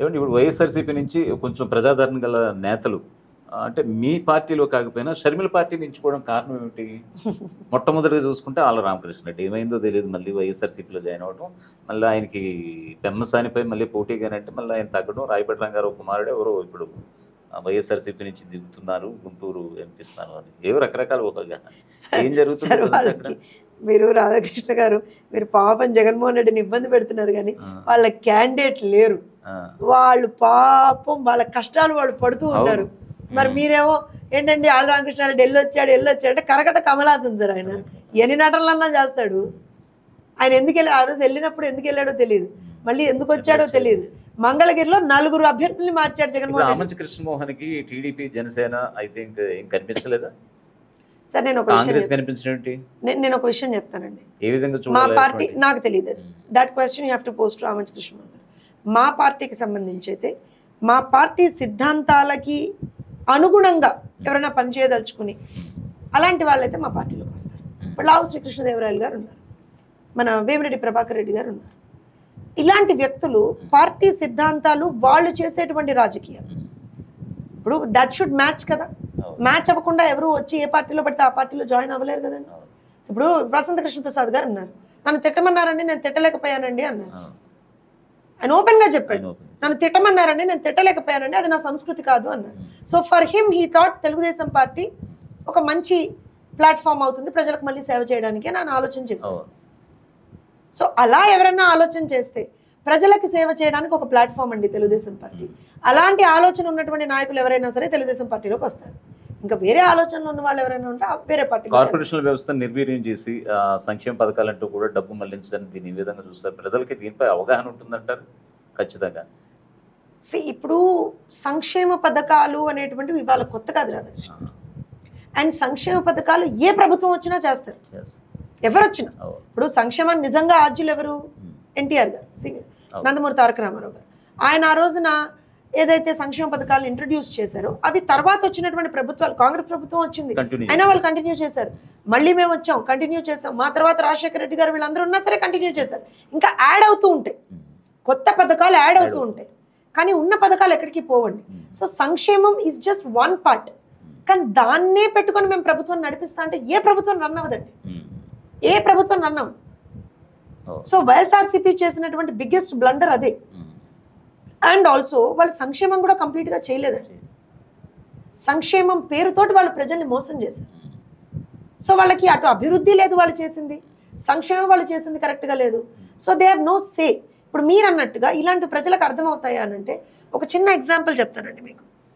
ఏమంటే ఇప్పుడు వైఎస్ఆర్సీపీ నుంచి కొంచెం ప్రజాదరణ గల నేతలు అంటే మీ పార్టీలో కాకపోయినా షర్మిల పార్టీ నుంచి కూడా కారణం ఏమిటి? మొట్టమొదటిగా చూసుకుంటే ఆళ్ళ రామకృష్ణ రెడ్డి. ఏమైందో తెలియదు మళ్ళీ వైఎస్ఆర్సీపీలో జాయిన్ అవ్వడం మళ్ళీ ఆయనకి పెమ్మసానిపై మళ్ళీ పోటీగానంటే మళ్ళీ ఆయన తగ్గడం రాయపటి రంగారావు కుమారుడు ఎవరో ఇప్పుడు వైఎస్ఆర్సీపీ నుంచి దిగుతున్నారు గుంటూరు ఎంపీ స్థానం అని. ఏవో రకరకాల ఒక ఏం జరుగుతుంది మీరు రాధాకృష్ణ గారు మీరు పాపం జగన్మోహన్ రెడ్డిని ఇబ్బంది పెడుతున్నారు కానీ వాళ్ళ క్యాండిడేట్ లేరు. వాళ్ళు పాపం వాళ్ళ కష్టాలు వాళ్ళు పడుతూ ఉంటారు. మరి మీరేమో ఏంటండి ఆళ్ళ రామకృష్ణారెడ్డి వెళ్ళి వచ్చాడు వెళ్ళి వచ్చాడు అంటే కరకట కమలాసన్ సార్ ఆయన. ఎన్ని నటనలన్నా చేస్తాడు. ఆయన ఎందుకు వెళ్ళి ఆ రోజు వెళ్ళినప్పుడు ఎందుకు వెళ్ళాడో తెలియదు. మళ్ళీ ఎందుకు వచ్చాడో తెలియదు. మంగళగిరిలో నలుగురు అభ్యర్థుల్ని మార్చాడు జగన్మోహన్ రెడ్డి. ఆమంచి కృష్ణమోహన్కి టీడీపీ జనసేన ఇంకా ఏం కనిపించలేదా? సార్ నేను ఒక విషయం నేను- ఒక విషయం చెప్తానండి. ఏ విధంగా మా పార్టీ నాకు తెలియదు. That question you have to post Ramanchi Krishna గారు మా పార్టీకి సంబంధించి అయితే మా పార్టీ సిద్ధాంతాలకి అనుగుణంగా ఎవరైనా పనిచేయదలుచుకుని అలాంటి వాళ్ళైతే మా పార్టీలోకి వస్తారు ఇప్పుడు లావు శ్రీకృష్ణదేవరాయలు గారు ఉన్నారు మన వేమిరెడ్డి ప్రభాకర్ రెడ్డి గారు ఉన్నారు ఇలాంటి వ్యక్తులు పార్టీ సిద్ధాంతాలు వాళ్ళు చేసేటువంటి రాజకీయాలు. ఇప్పుడు దట్ షుడ్ మ్యాచ్ కదా. మ్యాచ్ అవ్వకుండా ఎవరు వచ్చి ఏ పార్టీలో పడితే ఆ పార్టీలో జాయిన్ అవ్వలేరు కదండి. ఇప్పుడు వసంత కృష్ణ ప్రసాద్ గారు ఉన్నారు నన్ను తిట్టమన్నారండి నేను తిట్టలేకపోయానండి అన్నారు. ఆయన ఓపెన్గా చెప్పాడు. నన్ను తిట్టమన్నారండి నేను తిట్టలేకపోయానండి అది నా సంస్కృతి కాదు అన్నారు so for him he thought Telugu Desam party ఒక మంచి ప్లాట్ఫామ్ అవుతుంది ప్రజలకు మళ్ళీ సేవ చేయడానికి అని ఆలోచన చేశారు అవును. సో అలా ఎవరైనా ఆలోచన చేస్తే ప్రజలకు సేవ చేయడానికి ఒక ప్లాట్ఫామ్ అండి తెలుగుదేశం పార్టీ. అలాంటి ఆలోచన ఉన్నటువంటి నాయకులు ఎవరైనా సరే తెలుగుదేశం పార్టీలోకి వస్తారు. ఇంకా వేరే ఆలోచనలు ఉన్న వాళ్ళు ఎవరైనా ఉంటే వేరే పార్టీ కార్పొరేషన్ల వ్యవస్థను నిర్వీర్యం చేసి సంక్షేమ పథకాలంటూ కూడా డబ్బు మళ్ళించడానికి దీని ఈ విధంగా చూస్తారు. ప్రజలకి దీనిపై అవగాహన ఉంటుందంటారు? ఖచ్చితంగా. See, ఇప్పుడు సంక్షేమ పథకాలు అనేటువంటివి ఇవాళ కొత్త కాదు రాధాకృష్ణ. అండ్ సంక్షేమ పథకాలు ఏ ప్రభుత్వం వచ్చినా చేస్తారు. ఎవరు వచ్చినా. ఇప్పుడు సంక్షేమాన్ని నిజంగా ఆద్యులు ఎవరు. ఎన్టీఆర్ గారు. సి-. నందమూరి తారక రామారావు గారు. ఆయన ఆ రోజున ఏదైతే సంక్షేమ పథకాలు ఇంట్రడ్యూస్ చేశారో అవి తర్వాత వచ్చినటువంటి ప్రభుత్వాలు కాంగ్రెస్ ప్రభుత్వం వచ్చింది అయినా వాళ్ళు కంటిన్యూ చేశారు మళ్ళీ మేము వచ్చాం కంటిన్యూ చేసాం మా తర్వాత రాజశేఖర రెడ్డి గారు వీళ్ళందరూ ఉన్నా సరే కంటిన్యూ చేశారు ఇంకా యాడ్ అవుతూ ఉంటాయి ఉమ్. కొత్త పథకాలు యాడ్ అవుతూ ఉంటాయి కానీ ఉన్న పథకాలు ఎక్కడికి పోవండి. సో సంక్షేమం ఈజ్ జస్ట్ వన్ పార్ట్ కానీ దాన్నే పెట్టుకొని మేము ప్రభుత్వం నడిపిస్తా అంటే ఏ ప్రభుత్వం రన్ అవ్వదండి ఉమ్. ఏ ప్రభుత్వం రన్ అవ్వదు Oh. సో వైఎస్ఆర్సీపీ చేసినటువంటి బిగ్గెస్ట్ బ్లండర్ అదే. అండ్ ఆల్సో వాళ్ళు సంక్షేమం కూడా కంప్లీట్గా చేయలేదండి సంక్షేమం పేరుతోటి వాళ్ళు ప్రజల్ని మోసం చేశారు. సో వాళ్ళకి అటు అభివృద్ధి లేదు వాళ్ళు చేసింది. సంక్షేమం వాళ్ళు చేసింది కరెక్ట్గా లేదు. So they have no say ఇప్పుడు మీరు అన్నట్టుగా ఇలాంటి ప్రజలకు అర్థమవుతాయా అని అంటే ఒక చిన్న ఎగ్జాంపుల్ చెప్తానండి మీకు.